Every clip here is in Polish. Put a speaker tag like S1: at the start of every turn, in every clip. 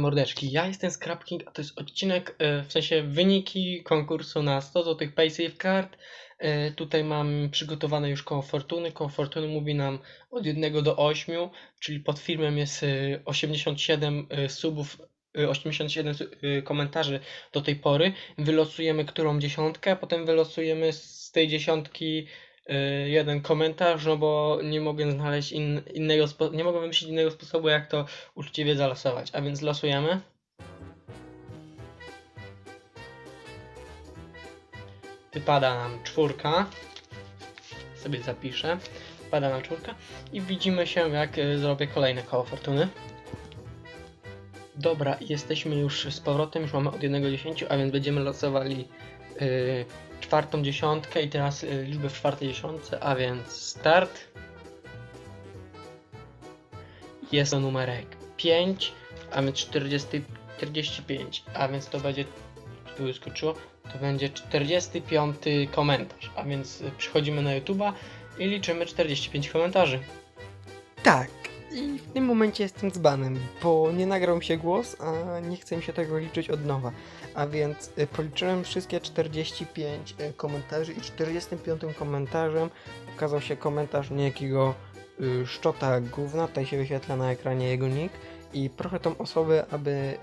S1: moje mordeczki. Ja jestem Scrapking, a to jest odcinek, e, w sensie wyniki konkursu na 100 zł PaySafe Card. E, Tutaj mam przygotowane już koło Fortuny. Koło Fortuny mówi nam od 1 do 8, czyli pod filmem jest e, 87 e, subów, e, 87 su- e, komentarzy do tej pory. Wylosujemy którą dziesiątkę, a potem wylosujemy z tej dziesiątki jeden komentarz, no bo nie mogę znaleźć in, innego nie mogę wymyślić innego sposobu, jak to uczciwie zalosować. A więc losujemy. Wypada nam czwórka. Sobie zapiszę. Wypada nam czwórka. I widzimy się, jak y, zrobię kolejne koło fortuny. Dobra, jesteśmy już z powrotem. Już mamy od 1 do 10, a więc będziemy losowali y, czwartą dziesiątkę i teraz y, liczbę w czwartej dziesiątce, a więc start. Jest to numerek 5, a więc 40, 45, a więc to będzie, tu wyskoczyło, to będzie 45 komentarz, a więc y, przychodzimy na YouTube'a i liczymy 45 komentarzy.
S2: Tak. I w tym momencie jestem dzbanem, bo nie nagrał mi się głos, a nie chce mi się tego liczyć od nowa. A więc y, policzyłem wszystkie 45 y, komentarzy i 45 komentarzem ukazał się komentarz niejakiego y, szczota gówna, tutaj się wyświetla na ekranie jego nick i proszę tą osobę, aby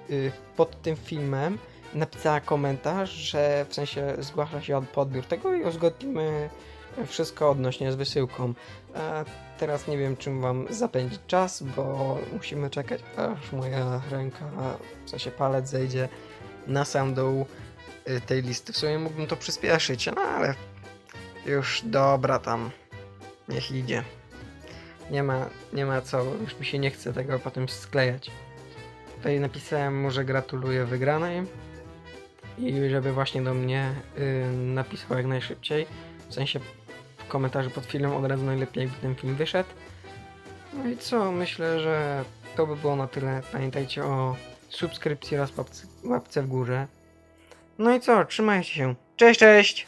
S2: pod tym filmem napisała komentarz, że w sensie zgłasza się po odbiór tego i uzgodnimy wszystko odnośnie z wysyłką. A teraz nie wiem, czym wam zapędzić czas, bo musimy czekać, aż moja ręka, w sensie palec zejdzie na sam dół y, tej listy. W sumie mógłbym to przyspieszyć, no ale już dobra tam, niech idzie. Nie ma, nie ma co, już mi się nie chce tego potem sklejać. Tutaj napisałem mu, że gratuluję wygranej i żeby właśnie do mnie y, napisał jak najszybciej. W sensie komentarzu pod filmem od razu najlepiej jakby ten film wyszedł. No i co, myślę, że to by było na tyle. Pamiętajcie o subskrypcji oraz łapce w górze. No i co, trzymajcie się. Cześć, cześć!